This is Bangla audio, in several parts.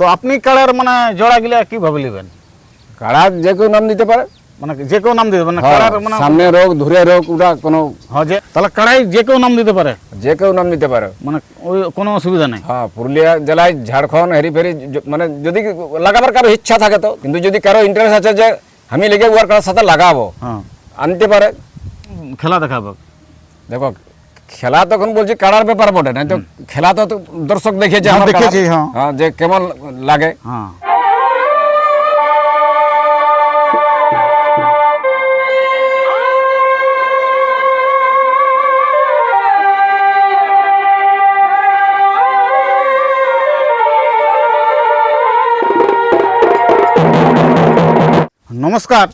তো আপনি কাড়ার মানে জোড়া গিলা কীভাবে নেবেন? কাড়া যে কেউ নাম দিতে পারে। মানে যে কেউ নাম দিতে মানে হ্যাঁ, কাড়ার মানে সামনে রোগ ধরে রোগ ওটা কোনো হ্যাঁ যে তাহলে কাড়াই যে কেউ নাম দিতে পারে। যে কেউ নাম দিতে পারে। মানে ওই কোনো অসুবিধা নেই। হ্যাঁ পুরুলিয়া জেলায় ঝাড়খণ্ড হেরি ফেরি মানে যদি লাগাবার কারও ইচ্ছা থাকে তো কিন্তু যদি কারও ইন্টারেস্ট আছে যে আমি লেগে উয়ার কারোর সাথে লাগাবো হ্যাঁ। আনতে পারে। খেলা দেখাবো। দেখো খেলা তখন বলছি কাড়ার ব্যাপার বটে না তো খেলা তো তো দর্শক দেখেছে হ্যাঁ, আমার দেখেছি, কাড়ার। হ্যাঁ। হ্যাঁ যে কেমন লাগে হ্যাঁ নমস্কার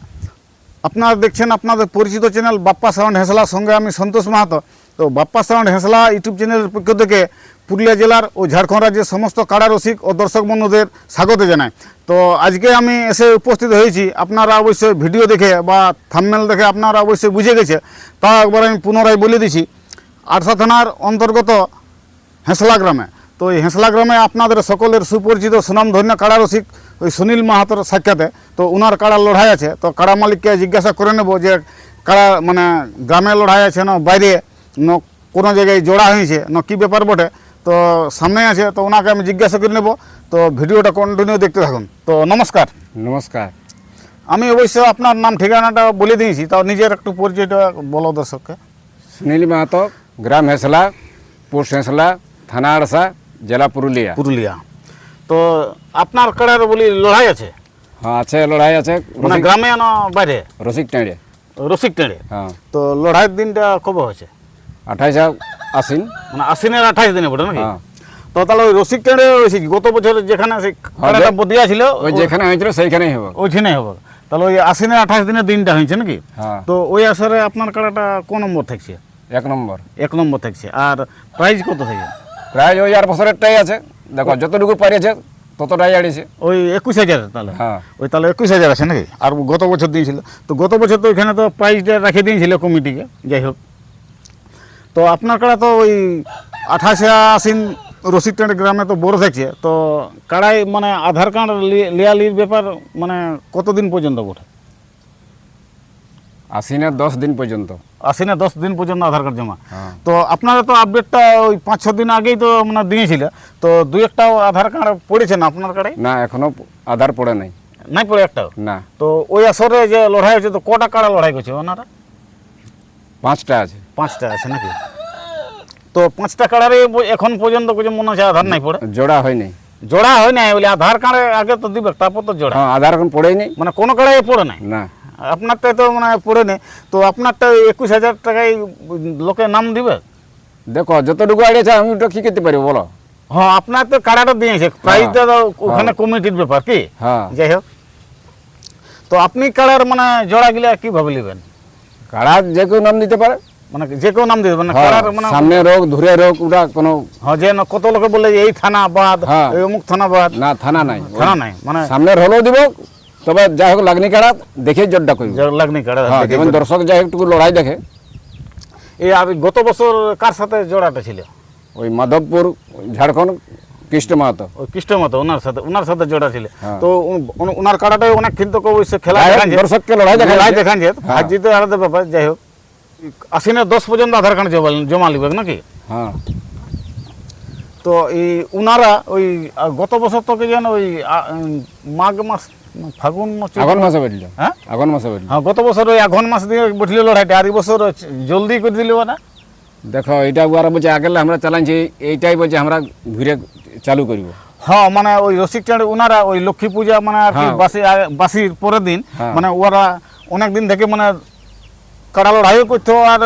আপনারা দেখছেন আপনাদের পরিচিত চ্যানেল বাপ্পা সাউন্ড হেঁসলার সঙ্গে আমি সন্তোষ মাহাতো তো বাপ্পা সাউন্ড হেঁসলা ইউটিউব চ্যানেলের পক্ষ থেকে পুরুলিয়া জেলার ও ঝাড়খণ্ড রাজ্যের সমস্ত কাড়া রসিক ও দর্শক বন্ধুদের স্বাগত জানাই। তো আজকে আমি এসে উপস্থিত হয়েছি। আপনারা অবশ্যই ভিডিও দেখে বা থাম্বনেল দেখে আপনারা অবশ্যই বুঝে গেছে। তা একবার আমি পুনরায় বলে দিছি। আরসা থানার অন্তর্গত হেঁসলা গ্রামে। তো এই হেঁসলা গ্রামে আপনাদের সকলের সুপরিচিত সুনামধন্য কাড়া রসিক ওই সুনীল মাহাতোর সাক্ষাতে, তো উনার কাড়া লড়াই আছে। তো কাড়া মালিককে জিজ্ঞাসা করে নেব যে কাড়া মানে গ্রামে লড়াই আছে না বাইরে। ন কোনো জায়গায় জোড়া হয়েছে না কী ব্যাপার বটে? তো সামনে আছে তো ওনাকে আমি জিজ্ঞাসা করে নেব। তো ভিডিওটা কন্টিনিউ দেখতে থাকুন। তো নমস্কার। নমস্কার। আমি অবশ্য আপনার নাম ঠিকানাটা বলে দিয়েছি তাও নিজের একটু পরিচয়টা বলো দর্শককে। সুনীল মাহাতো গ্রাম হেসলা পোস্ট হেসলা থানা আড়সা জেলা পুরুলিয়া। পুরুলিয়া। তো আপনার কাড়ার বলি লড়াই আছে? হ্যাঁ আছে লড়াই আছে। মানে গ্রামে না বাইরে? রসিক টেঁড়ে। রসিক টেড়ে। হ্যাঁ। তো লড়াইয়ের দিনটা কবে হয়েছে? আঠাইশ আশ্বিন। মানে আশ্বিনের আঠাইশ দিনে পড়ে নাকি? হ্যাঁ। তো তাহলে ওই রসিক টেড়ে হয়েছে কি? গত বছর যেখানে সেই কাড়াটা যে- বদিয়া ছিল ওই যেখানে হয়েছিল সেইখানেই হবে। ওইখানে হবে। তাহলে ওই আশ্বিনের আঠাইশ দিনের দিনটা হয়েছে নাকি? হ্যাঁ। তো ওই আসরে আপনার কাড়াটা কোন নম্বর থাকছে? এক নম্বর। এক নম্বর থাকছে। আর প্রাইজ কত থাকে? প্রায় ওই আর বছরেরটাই আছে। দেখো যতটুকু পারিয়েছে ততটাই আড়িয়েছে। ওই একুশ হাজার তাহলে? হ্যাঁ। ওই তাহলে একুশ হাজার আছে নাকি? আর গত বছর দিয়েছিল। তো গত বছর তো ওইখানে তো প্রাইজটা রেখে দিয়েছিল কমিটিকে। যাই হোক। তো আপনার কাড়া তো ওই আঠাশে আশ্বিন রসিকটার গ্রামে তো বড় থাকছে তো কাড়াই মানে আধার কার্ড লিয়ালির ব্যাপার মানে কতদিন পর্যন্ত ওঠে আশ্বিনের দশ দিন পর্যন্ত। আশ্বিনে দশ দিন পর্যন্ত আধার কার্ড জমা। হ্যাঁ। তো আপনারা তো আপডেটটা ওই পাঁচ ছ দিন আগেই তো মানে দিয়েছিল। তো দুই একটা আধার কার্ড পড়েছে না আপনার কাড়াই না এখনও আধার পড়ে নাই। নাই পড়ে একটাও? না। তো ওই আসরে যে লড়াই হচ্ছে তো কটা কাড়া লড়াই করছে ওনারা? পাঁচটা আছে। পাঁচটা আছে নাকি? তো পাঁচটা কার্ডারে এখন পর্যন্ত কিছু মনে হচ্ছে আধার নাই পড়ে? জোড়া হয়নি জোড়া হয় নাই বলে আধার কার্ডে আগে তো দিবে তারপর তো জোড়া। হ্যাঁ আধার এখন পড়েই নেই। মানে কোনো কার্ডে পড়ে নাই? না। আপনারটা তো মানে পড়ে নেই। তো আপনারটা একুশ হাজার টাকায় লোকে নাম দিবে? দেখো যতটুকু আড়িয়েছে আমি ওটা কি করতে পারি বলো? হ্যাঁ আপনার তো কার্ডাটা দিয়েছে। প্রাইসটা তো ওখানে কমিটির ব্যাপার কি? হ্যাঁ। যাই হোক। তো আপনি কার্ডের মানে জোড়া গিলা কীভাবে নেবেন? কাড়া যে কেউ নাম দিতে পারে। মানে যে কেউ নাম দিবে মানে হ্যাঁ, মানে সামনে রোগ ধরে রোগ ওটা কোনো হ্যাঁ যে না কত লোকে বলে এই থানা বাদ হ্যাঁ। এই অমুক থানা বাদ। না থানা নাই। থানা নাই মানে সামনের হলেও দিব তবে যাই হোক লাগনি কাড়া দেখে জোরটা করবে যে লাগনি কাড়া হ্যাঁ যেমন দর্শক যাই হোক লড়াই দেখে। এই গত বছর কার সাথে জোড়াটা ছিল? ওই মাধবপুর ঝাড়খণ্ড কৃষ্ণ মাহাতো। ওই কৃষ্ণমত ওনার সাথে ওনার সাথে জোড়া ছিল। তো ওনার কাড়াটাই অনেক কিন্তু অবশ্যই খেলা দর্শককে লড়াই দেখান লড়াই। দেখান যে। আলাদা ব্যাপার যাই হোক। আশ্বিনের দশ পর্যন্ত আধার কার্ড জমা জমা লিবে নাকি? হ্যাঁ। তো এই উনারা ওই গত বছর তো কি যেন ওই মাঘ মাস ফাগুন না চৈত্র- মাসে বেরল হ্যাঁ? আগুন মাসে বেরল হ্যাঁ গত বছর ওই আঘন মাস দিয়ে বসলে লড়াইটা আর এই বছর জলদি করে দিল না দেখো এটা ওরা বলছে আগেলে আমরা চালাইছি এইটাই বলছে আমরা ঘুরে চালু করব। হ্যাঁ মানে ওই রসিক চাঁদ ওনারা ওই লক্ষ্মী পূজা মানে আর কি হ্যাঁ। বাসি বাসির পরের দিন হ্যাঁ। মানে ওরা অনেক দিন থেকে মানে কাড়া লড়াইও করতো আর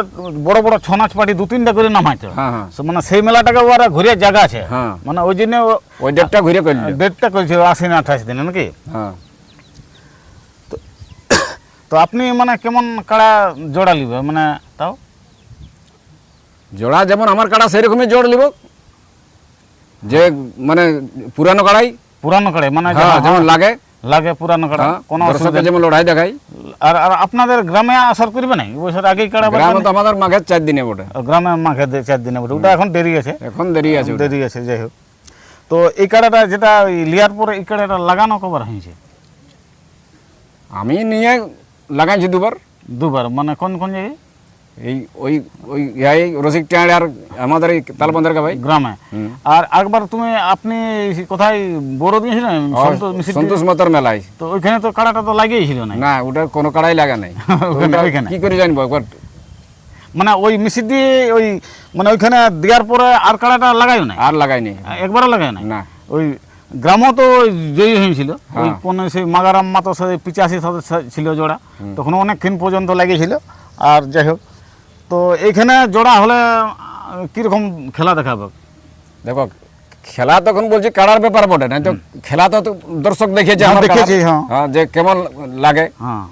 বড় বড় ছৌ নাচ পার্টি দু তিনটা করে নামাইতো। হ্যাঁ হ্যাঁ। মানে সেই মেলাটাকে ওরা ঘুরে জায়গা আছে। হ্যাঁ। মানে ওই জন্য ওই ডেটটা ঘুরে ডেটটা করেছে আশ্বিন আঠাশ দিনে নাকি? তো আপনি মানে কেমন কাড়া জোড়া লিবে? মানে তাও? জোড়া যেমন আমার কাড়া সেরকমই জোড় নিব যে মানে পুরানো কাড়াই। পুরানো কাড়ে মানে যেমন লাগে। লাগে পুরানো কাড়া হ্যাঁ কোনো অসুবিধা যেমন লড়াই দেখাই। আর আর আপনাদের গ্রামে আসার করবে নাই? ওই বছর আগেই কাড়া গ্রামে তো আমাদের মাঘের চার দিনে বটে। গ্রামে দে- চার দিনে বটে। ওটা এখন দেরি আছে। এখন দেরি আছে দেরি আছে যাই হোক। তো এই কাড়াটা যেটা লিয়ার পরে এই কাড়াটা লাগানো কবার হয়েছে? আমি নিয়ে লাগাইছি দুবার। দুবার মানে কোন কোন জায়গায়? এই ওই ওই ইয়াই রসিক টাঁড় আর আমাদের এই তালবন্দের ভাই। গ্রামে। আর একবার তুমি আপনি কোথায় বড় দিয়েছিলেন? সন্তোষ মতর মেলায়। তো ওইখানে তো কাড়াটা তো লাগিয়েছিল না না ওটা কোনো কাড়াই লাগা নাই। ওইখানে কি করে জানব একবার? মানে ওই মিষ্টি দিয়ে ওই মানে ওইখানে দেওয়ার পরে আর কাড়াটা লাগাই না আর লাগাইনি একবারও লাগাই না না। ওই গ্রামও তো ওই জয়ী হয়েছিল। ওই হ্যাঁ। কোন সেই মাগারাম মাতো সেই পিচাশি সদস্য ছিল জোড়া। তখন অনেকক্ষণ পর্যন্ত লাগিয়েছিল। আর যাই হোক তো এইখানে জোড়া হলে কীরকম খেলা দেখাবে? দেখো খেলা তখন বলছি কাড়ার ব্যাপার বটে না তো খেলা তো দর্শক দেখেছে হ্যাঁ, দেখেছি, হ্যাঁ। হ্যাঁ যে কেমন লাগে। হ্যাঁ।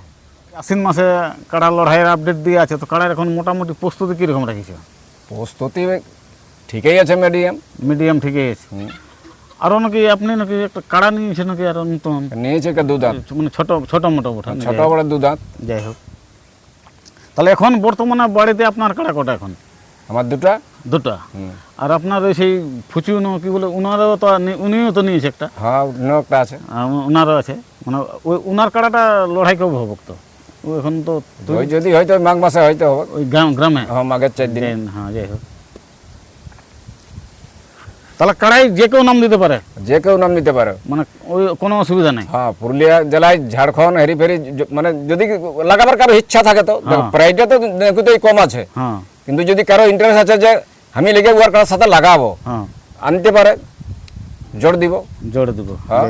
আশ্বিন মাসে কাড়া লড়াইয়ের আপডেট দিয়ে আছে তো কাড়ার এখন মোটামুটি প্রস্তুতি কীরকম রাখিছে? প্রস্তুতি ঠিকই আছে মিডিয়াম মিডিয়াম ঠিকই আছে। আরও নাকি আপনি নাকি একটা কাড়া নিয়েছে নাকি আরও নতুন? নিয়েছে কে দু দাঁত মানে ছোট ছোট মোটো ছোট বড় দু দাঁত যাই হোক। তাহলে এখন বর্তমানে বাড়িতে আপনার কাটা কটা এখন? আমার দুটা। দুটা? আর আপনার ওই সেই ফুচি উনো কি বলে উনারও তো উনিও তো নিয়েছে একটা। হ্যাঁ একটা আছে। ওনারও উনারও আছে। মানে ওই উনার কাড়াটা লড়াই কেউ ভবক তো এখন তো যদি হয়তো মাঘ মাসে হয়তো হবে। ওই গ্রাম গ্রামে? হ্যাঁ মাঘের চার দিন হ্যাঁ যাই হোক। তাহলে কাড়াই যে কেউ নাম দিতে পারে। যে কেউ নাম নিতে পারে। মানে ওই কোনো অসুবিধা নেই। হ্যাঁ পুরুলিয়া জেলায় ঝাড়খণ্ড হেরি ফেরি মানে যদি লাগাবার কারও ইচ্ছা থাকে তো হ্যাঁ। প্রাইসটা তো দেখতেই কম আছে। হ্যাঁ। কিন্তু যদি কারও ইন্টারেস্ট আছে যে আমি লেগে ওয়ার কারোর সাথে লাগাবো হ্যাঁ। আনতে পারে জোর দিব। জোর দিব। হ্যাঁ।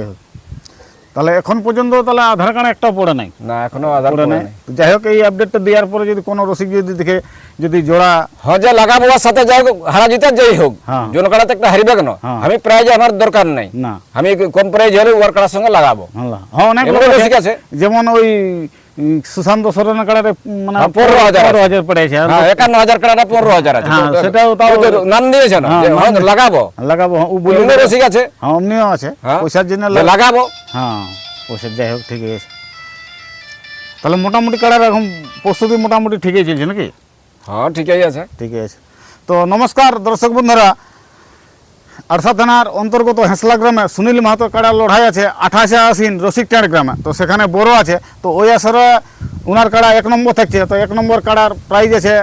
তাহলে এখন পর্যন্ত তাহলে আধার কার্ড একটাও পড়ে নাই? না এখনও আধার পড়ে নাই। যাই হোক এই আপডেটটা দেওয়ার পরে যদি কোনো রসিক যদি দেখে যদি জোড়া হ্যাঁ যা লাগাবো ওর সাথে যাই হোক হারা জিতার যাই হোক জোন জন কাড়াতে একটা হারিবে কেন? হ্যাঁ। আমি প্রাইজ আমার দরকার নাই। না। আমি কম প্রাইজ হলে ওয়ার কাড়ার সঙ্গে লাগাবো। হ্যাঁ হ্যাঁ অনেক রসিক আছে। যেমন ওই সুশান্ত সরেনের কাড়ারে মানে হ্যাঁ, পনেরো হাজার পনেরো। হাজার পড়েছে হ্যাঁ একান্ন হাজার কাড়াটা পনেরো হাজার আছে। হ্যাঁ, সেটাও তাও- নাম দিয়েছে না লাগাবো। লাগাবো ও বলে এমনি রসিক আছে হ্যাঁ অমনিও আছে। পয়সার জন্য লাগাবো। হ্যাঁ পয়সা যাই হোক ঠিকই আছে। তাহলে মোটামুটি কাড়ার এখন প্রস্তুতি মোটামুটি ঠিকই চলছে নাকি? হ্যাঁ ঠিকই আছে। ঠিকই আছে। তো নমস্কার দর্শক বন্ধুরা। আরসা থানার অন্তর্গত হেঁসলা গ্রামে সুনীল মাহাতো কাড়ার লড়াই আছে আঠাশে আশ্বিন রসিকটাঁড় গ্রামে। তো সেখানে বড় আছে। তো ওই আসরে ওনার কাড়া এক নম্বর থাকছে। তো এক নম্বর কাড়ার প্রাইজ আছে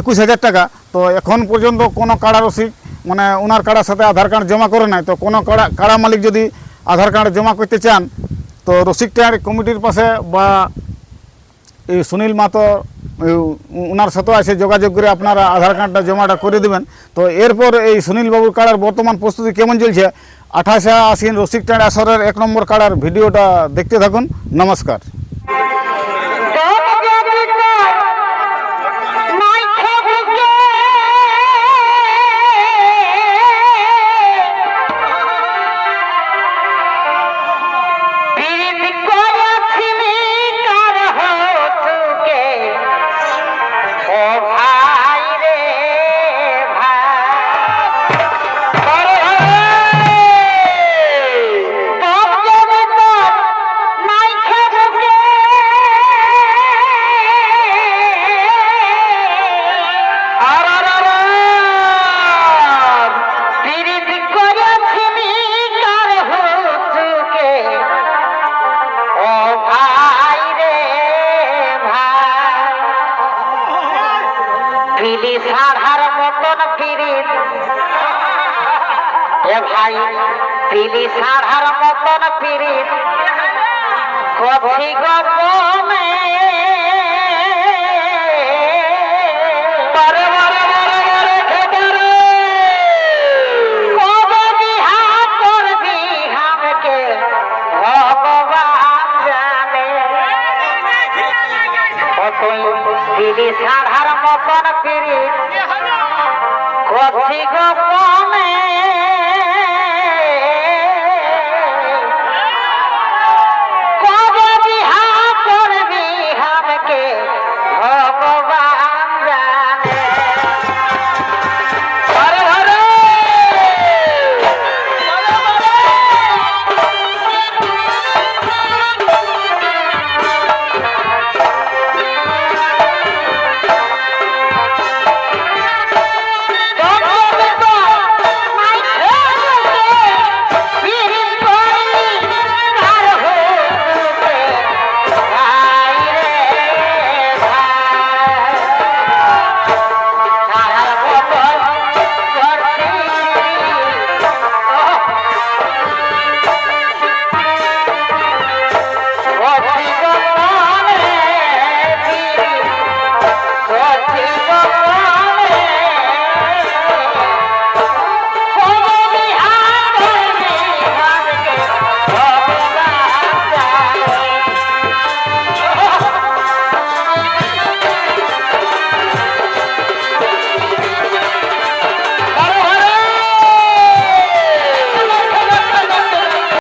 একুশ হাজার টাকা। তো এখন পর্যন্ত কোনো কাড়া রসিক মানে ওনার কাড়ার সাথে আধার কার্ড জমা করে নাই। তো কোনো কাড়া কাড়া মালিক যদি আধার কার্ড জমা করতে চান, তো রসিক রসিকটাঁড় কমিটির পাশে বা এই সুনীল মাতো ওনার সাথে আছে, যোগাযোগ করে আপনারা আধার কার্ডটা জমাটা করে দেবেন। তো এরপর এই সুনীলবাবুর বাবুর কাড়ার বর্তমান প্রস্তুতি কেমন চলছে? আঠাশে আশ্বিন রসিকটাঁড় আসরের এক নম্বর কার্ডের ভিডিওটা দেখতে থাকুন। নমস্কার। সাধার মতন পিরিত এ ভাই পিলি সাধার মতন পিরিত কফি গপমে করি। কথি গোপনে